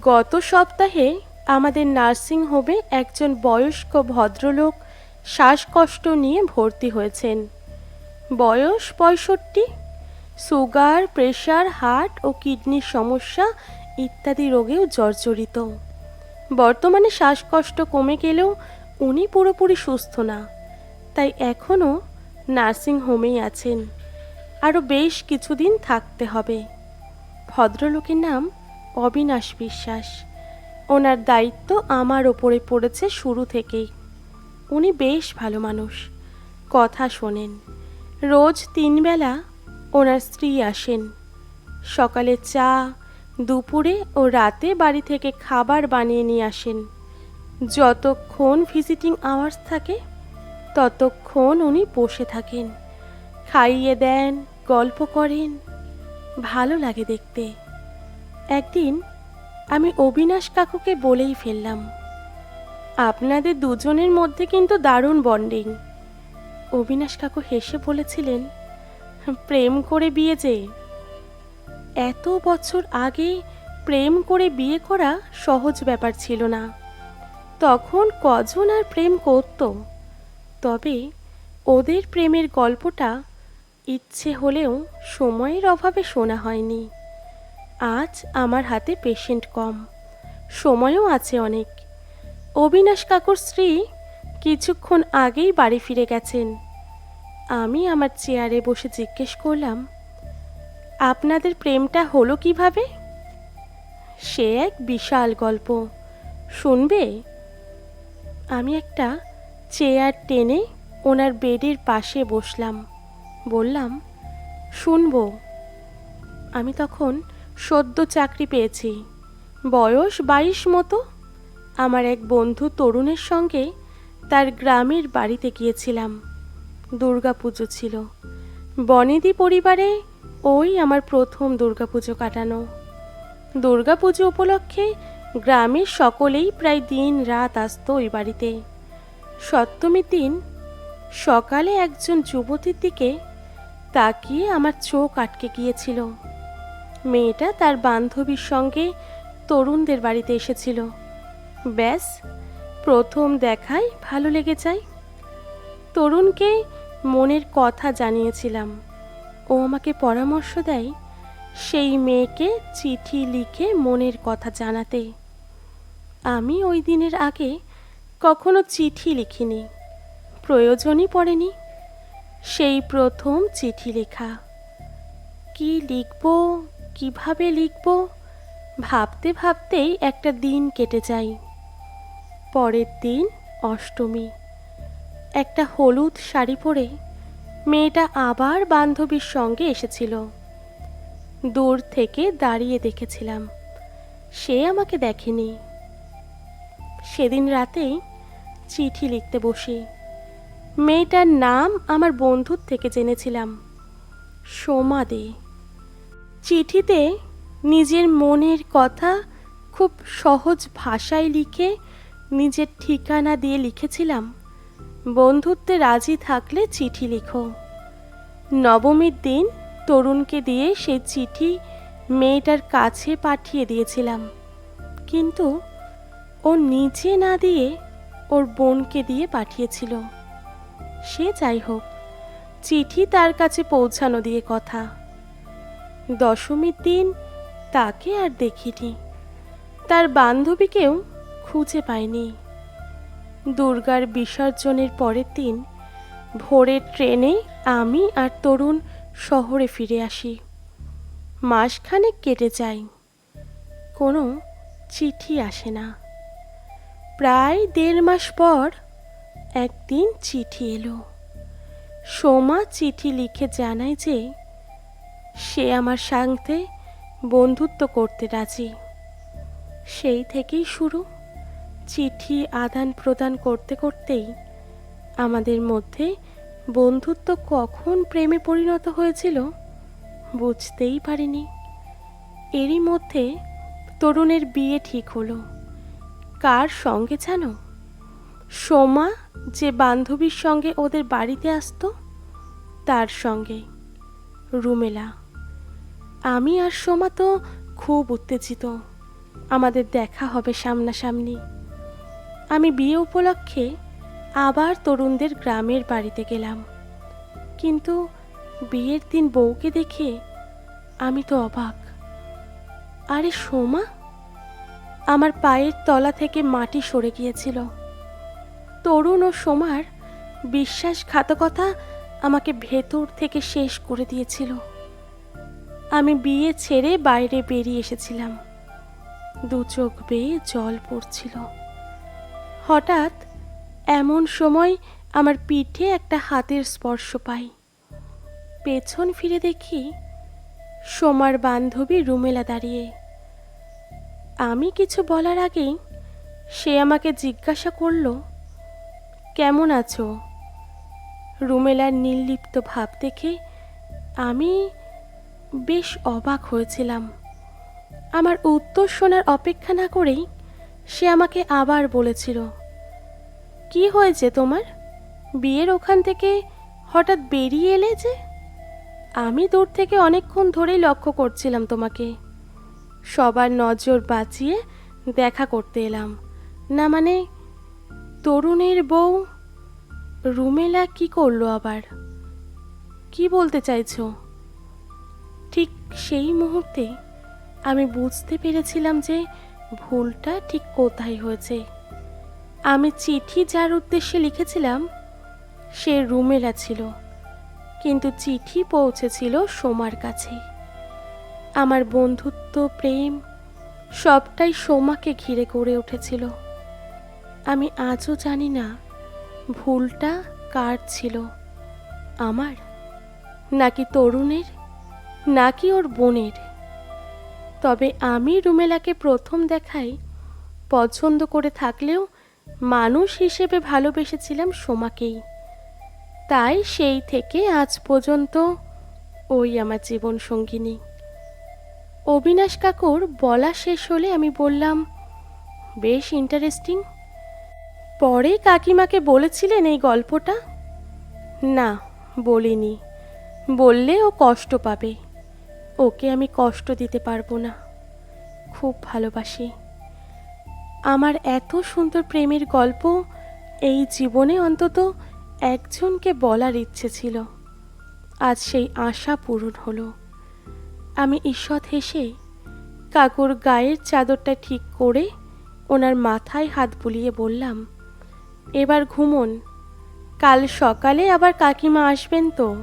গত সপ্তাহে আমাদের নার্সিং হোমে একজন বয়স্ক ভদ্রলোক শ্বাসকষ্ট নিয়ে ভর্তি হয়েছেন। বয়স পঁয়ষট্টি, সুগার, প্রেশার, হার্ট ও কিডনির সমস্যা ইত্যাদি রোগেও জর্জরিত। বর্তমানে শ্বাসকষ্ট কমে গেলেও উনি পুরোপুরি সুস্থ না, তাই এখনও নার্সিং হোমেই আছেন। আরও বেশ কিছুদিন থাকতে হবে। ভদ্রলোকের নাম অবিনাশ বিশ্বাস। ওনার দায়িত্ব আমার ওপরে পড়েছে শুরু থেকেই। উনি বেশ ভালো মানুষ। কথা শোনেন। রোজ তিনবেলা ওনার স্ত্রী আসেন। সকালে চা, দুপুরে ও রাতে বাড়ি থেকে খাবার বানিয়ে নিয়ে আসেন। যতক্ষণ ভিজিটিং আওয়ার্স থাকে, ততক্ষণ উনি বসে থাকেন। খাইয়ে দেন, গল্প করেন। ভালো লাগে দেখতে। একদিন আমি অবিনাশ কাকুকে বলেই ফেললাম, আপনাদের দুজনের মধ্যে কিন্তু দারুণ বন্ডিং অবিনাশ কাকু হেসে বলেছিলেন, প্রেম করে বিয়ে যে, এত বছর আগে প্রেম করে বিয়ে করা সহজ ব্যাপার ছিল না। তখন কজন আর প্রেম করত? তবে ওদের প্রেমের গল্পটা ইচ্ছে হলেও সময়ের অভাবে শোনা হয়নি। আজ আমার হাতে পেশেন্ট কম। সময়ও আছে অনেক। অবিনাশ কাকুর স্ত্রী কিছুক্ষণ আগেই বাড়ি ফিরে গেছেন। আমি আমার চেয়ারে বসে জিজ্ঞেস করলাম, আপনাদের প্রেমটা হলো কীভাবে? সে এক বিশাল গল্প। শুনবে? আমি একটা চেয়ার টেনে ওনার বেডের পাশে বসলাম। বললাম, শুনব। আমি তখন সদ্য চাকরি পেয়েছি। বয়স বাইশ মতো। আমার এক বন্ধু তরুণের সঙ্গে তার গ্রামের বাড়িতে গিয়েছিলাম। দুর্গাপুজো ছিল। বনেদি পরিবারে ওই আমার প্রথম দুর্গাপুজো কাটানো। দুর্গাপুজো উপলক্ষে গ্রামের সকলেই প্রায় দিন রাত আসতো ওই বাড়িতে। সপ্তমীর দিন সকালে একজন যুবতীর দিকে তাকিয়ে আমার চোখ আটকে গিয়েছিল। মেয়েটা তার বান্ধবীর সঙ্গে তরুণদের বাড়িতে এসেছিল। ব্যাস, প্রথম দেখাই ভালো লেগে যায়। তরুণকে মনের কথা জানিয়েছিলাম। ও আমাকে পরামর্শ দেয় সেই মেয়েকে চিঠি লিখে মনের কথা জানাতে। আমি ওই দিনের আগে কখনো চিঠি লিখিনি। প্রয়োজনই পড়েনি। সেই প্রথম চিঠি লেখা। কি লিখব? কীভাবে লিখব? ভাবতে ভাবতেই একটা দিন কেটে যায়। পরের দিন অষ্টমী। একটা হলুদ শাড়ি পরে মেয়েটা আবার বান্ধবীর সঙ্গে এসেছিল। দূর থেকে দাঁড়িয়ে দেখেছিলাম। সে আমাকে দেখেনি। সেদিন রাতেই চিঠি লিখতে বসি। মেয়েটার নাম আমার বন্ধুর থেকে জেনেছিলাম। সোমা দে। চিঠিতে নিজের মনের কথা খুব সহজ ভাষায় লিখে নিজের ঠিকানা দিয়ে লিখেছিলাম। বন্ধুত্বে রাজি থাকলে চিঠি লিখো। নবমীর দিন তরুণকে দিয়ে সেই চিঠি মেয়েটার কাছে পাঠিয়ে দিয়েছিলাম। কিন্তু ও নিজে না দিয়ে ওর বোনকে দিয়ে পাঠিয়েছিল। সে যাই হোক, চিঠি তার কাছে পৌঁছানো দিয়ে কথা। দশমীর দিন তাকে আর দেখিনি। তার বান্ধবীকেও খুঁজে পায়নি দুর্গার বিসর্জনের পরের দিন ভোরের ট্রেনে আমি আর তরুণ শহরে ফিরে আসি। মাসখানেক কেটে যায়। কোনো চিঠি আসে না। প্রায় দেড় মাস পর একদিন চিঠি এলো। সোমা চিঠি লিখে জানায় যে সে আমার সাথে বন্ধুত্ব করতে রাজি। সেই থেকেই শুরু। চিঠি আদান প্রদান করতে করতেই আমাদের মধ্যে বন্ধুত্ব কখন প্রেমে পরিণত হয়েছিল বুঝতেই পারিনি। এরই মধ্যে তরুণের বিয়ে ঠিক হলো। কার সঙ্গে জানো? সোমা যে বান্ধবীর সঙ্গে ওদের বাড়িতে আসতো, তার সঙ্গে। রুমেলা আমি আর সোমা তো খুব উত্তেজিত। আমাদের দেখা হবে সামনাসামনি। আমি বিয়ে উপলক্ষে আবার তরুণদের গ্রামের বাড়িতে গেলাম। কিন্তু বিয়ের দিন বউকে দেখে আমি তো অবাক। আরে সোমা? আমার পায়ের তলা থেকে মাটি সরে গিয়েছিল। তরুণ ও সোমার বিশ্বাসঘাতকতা আমাকে ভেতর থেকে শেষ করে দিয়েছিল। আমি বিয়ে ছেড়ে বাইরে বেরিয়ে এসেছিলাম। দু চোখ বেয়ে জল পড়ছিল। হঠাৎ এমন সময় আমার পিঠে একটা হাতের স্পর্শ পাই। পেছন ফিরে দেখি সোমার বান্ধবী রুমেলা দাঁড়িয়ে। আমি কিছু বলার আগেই সে আমাকে জিজ্ঞাসা করল, কেমন আছো? রুমেলার নির্লিপ্ত ভাব দেখে আমি বেশ অবাক হয়েছিলাম। আমার উত্তর শোনার অপেক্ষা না করেই সে আমাকে আবার বলেছিল, কি হয়েছে তোমার? বিয়ের ওখান থেকে হঠাৎ বেরিয়ে এলে যে? আমি দূর থেকে অনেকক্ষণ ধরেই লক্ষ্য করছিলাম তোমাকে। সবার নজর বাঁচিয়ে দেখা করতে এলাম। না মানে তরুণের বউ রুমেলা কি করল আবার? কি বলতে চাইছো? ঠিক সেই মুহূর্তে আমি বুঝতে পেরেছিলাম যে ভুলটা ঠিক কোথায় হয়েছে। আমি চিঠি যার উদ্দেশ্যে লিখেছিলাম, সে রুমেলা ছিল, কিন্তু চিঠি পৌঁছেছিল সোমার কাছে। আমার বন্ধুত্ব, প্রেম, সবটাই সোমাকে ঘিরে গড়ে উঠেছিল। আমি আজও জানি না ভুলটা কার ছিল, আমার নাকি তরুণের? নাকি ওর বোনের? তবে আমি রুমেলাকে প্রথম দেখাই পছন্দ করে থাকলেও মানুষ হিসেবে ভালোবেসেছিলাম সোমাকেই। তাই সেই থেকে আজ পর্যন্ত ওই আমার জীবন সঙ্গিনী। অবিনাশ কাকুর বলা শেষ হলে আমি বললাম, বেশ ইন্টারেস্টিং পরে কাকিমাকে বলেছিলেন এই গল্পটা? না, বলিনি। বললে ও কষ্ট পাবে। ওকে আমি কষ্ট দিতে পারব না। খুব ভালোবাসি। আমার এত সুন্দর প্রেমের গল্প এই জীবনে অন্তত একজনকে বলার ইচ্ছে ছিল। আজ সেই আশা পূরণ হলো। আমি ঈষৎ হেসে কাকুর গায়ের চাদরটা ঠিক করে ওনার মাথায় হাত বুলিয়ে বললাম, এবার ঘুমন। কাল সকালে আবার কাকিমা আসবেন তো?